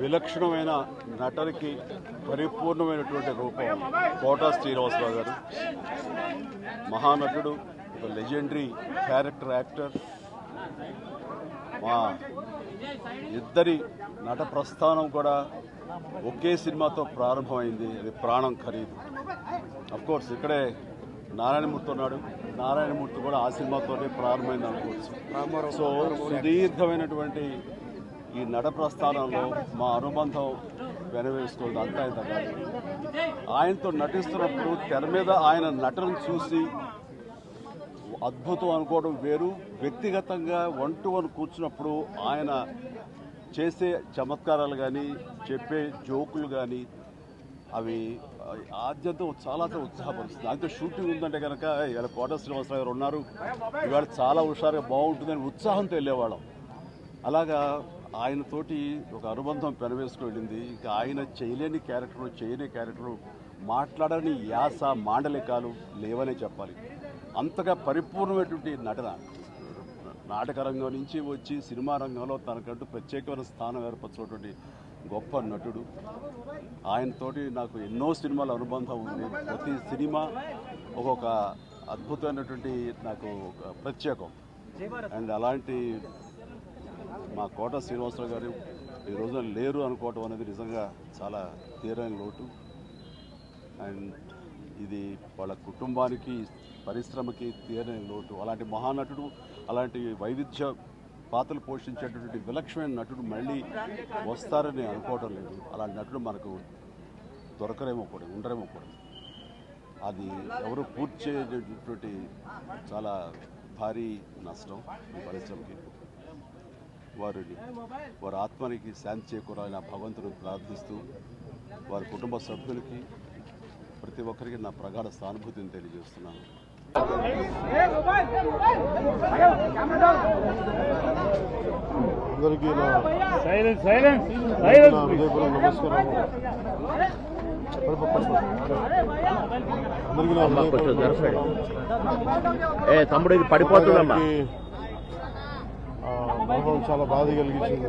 విలక్షణమైన నటనకి పరిపూర్ణమైనటువంటి రూపం కోటా శ్రీనివాసరావు గారు. మహానటుడు ఒక లెజెండరీ క్యారెక్టర్ యాక్టర్ మా ఇద్దరి నట ప్రస్థానం కూడా ఒకే సినిమాతో ప్రారంభమైంది. అది ప్రాణం ఖరీదు. అఫ్కోర్స్ ఇక్కడే నారాయణమూర్తి ఉన్నాడు. నారాయణమూర్తి కూడా ఆ సినిమాతోనే ప్రారంభమైంది అనుకోవచ్చు సో సుదీర్ఘమైనటువంటి ఈ నట ప్రస్థానంలో మా అనుబంధం వెనవేసుకోవద్దు అంతా ఇంత కాదు. ఆయనతో నటిస్తున్నప్పుడు తెర మీద ఆయన నటన చూసి అద్భుతం అనుకోవడం వేరు. వ్యక్తిగతంగా వన్ టు వన్ కూర్చున్నప్పుడు ఆయన చేసే చమత్కారాలు కానీ చెప్పే జోకులు కానీ అవి ఆద్యంతో చాలా ఉత్సాహపరుస్తుంది. దాంతో షూటింగ్ ఉందంటే కనుక ఇలా కోట శ్రీనివాసరావు గారు ఉన్నారు. ఇవాళ చాలా హుషారుగా బాగుంటుందని ఉత్సాహంతో వెళ్ళేవాళ్ళం. అలాగా ఆయనతోటి ఒక అనుబంధం పెనవేసుకుని వెళ్ళింది. ఇంకా ఆయన చేయలేని క్యారెక్టర్ చేయని క్యారెక్టర్ మాట్లాడని యాస మాండలికాలు లేవనే చెప్పాలి. అంతగా పరిపూర్ణమైనటువంటి నటన. నాటక రంగం నుంచి వచ్చి సినిమా రంగంలో తనకంటూ ప్రత్యేకమైన స్థానం ఏర్పరచినటువంటి గొప్ప నటుడు. ఆయనతోటి నాకు ఎన్నో సినిమాల అనుబంధం ఉంది. ప్రతి సినిమా ఒక్కొక్క అద్భుతమైనటువంటి నాకు ఒక ప్రత్యేకం. అండ్ అలాంటి మా కోట శ్రీనివాసరావు గారు ఈ రోజున లేరు అనుకోవటం అనేది నిజంగా చాలా తీరని లోటు. అండ్ ఇది వాళ్ళ కుటుంబానికి పరిశ్రమకి తీరని లోటు. అలాంటి మహానటుడు అలాంటి వైవిధ్య పాత్రలు పోషించేటటువంటి విలక్షణమైన నటుడు మళ్ళీ వస్తారని అనుకోవటం లేదు. అలాంటి నటుడు మనకు దొరకరేమో కూడా ఉండరేమో కూడా. అది ఎవరు పూర్తి చేయటువంటి చాలా భారీ నష్టం ఈ పరిశ్రమకి. వారిని వారి ఆత్మనికి శాంతి చేకూరాలని ఆ భగవంతుని ప్రార్థిస్తూ వారి కుటుంబ సభ్యులకి ప్రతి ఒక్కరికి నా ప్రగాఢ సానుభూతిని తెలియజేస్తున్నాను. అందరికీ హృదయపూర్వక నమస్కారం ఏ తమ్ముడు ఇది పడిపోతుందమ్మా. చాలా బాధ కలిగించింది.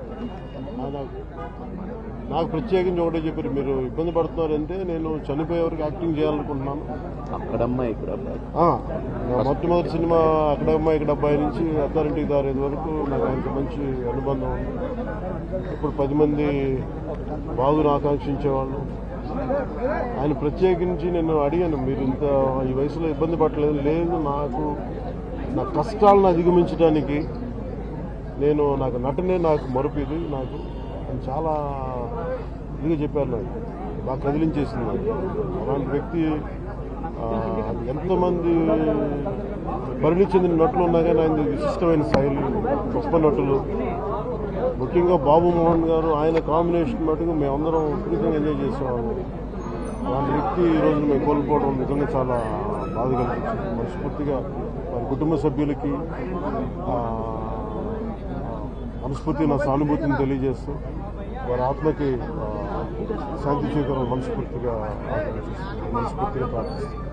నాకు ప్రత్యేకించి ఒకటే చెప్పారు మీరు ఇబ్బంది పడుతున్నారంటే నేను చనిపోయే వరకు యాక్టింగ్ చేయాలనుకుంటున్నాను. అక్కడమ్మా ఇక్కడ అబ్బాయి మొట్టమొదటి సినిమా అక్కడ అమ్మాయి ఇక్కడ అబ్బాయి నుంచి అథారిటీ దారేది వరకు నాకు ఆయనకి మంచి అనుబంధం. ఉంది ఇప్పుడు పది మంది బాగును ఆకాంక్షించేవాళ్ళు. ఆయన ప్రత్యేకించి నేను అడిగాను మీరు ఇంత ఈ వయసులో ఇబ్బంది పడలేదు లేదు నాకు నా కష్టాలను అధిగమించడానికి నేను నాకు నటనే నాకు మరుపు ఇది నాకు చాలా ఇదిగా చెప్పారు నాకు. బాగా కదిలించేసింది నాకు. అలాంటి వ్యక్తి ఎంతమంది పరిణి చెందిన నటులు ఉన్నా కానీ ఆయన విశిష్టమైన శైలి గొప్ప నటులు. ముఖ్యంగా బాబు మోహన్ గారు ఆయన కాంబినేషన్ మటుకు మేమందరం విపరీతంగా ఎంజాయ్ చేసేవాళ్ళం. అలాంటి వ్యక్తి ఈ రోజు మేము కోల్పోవడం నిజంగా చాలా బాధ కలిగించింది మనస్ఫూర్తిగా వారి కుటుంబ సభ్యులకి మనస్ఫూర్తి నా సానుభూతిని తెలియజేస్తూ వారి ఆత్మకి శాంతి చేకూరాలని మనస్ఫూర్తిగా మనస్ఫూర్తిగా ప్రార్థిస్తున్నాను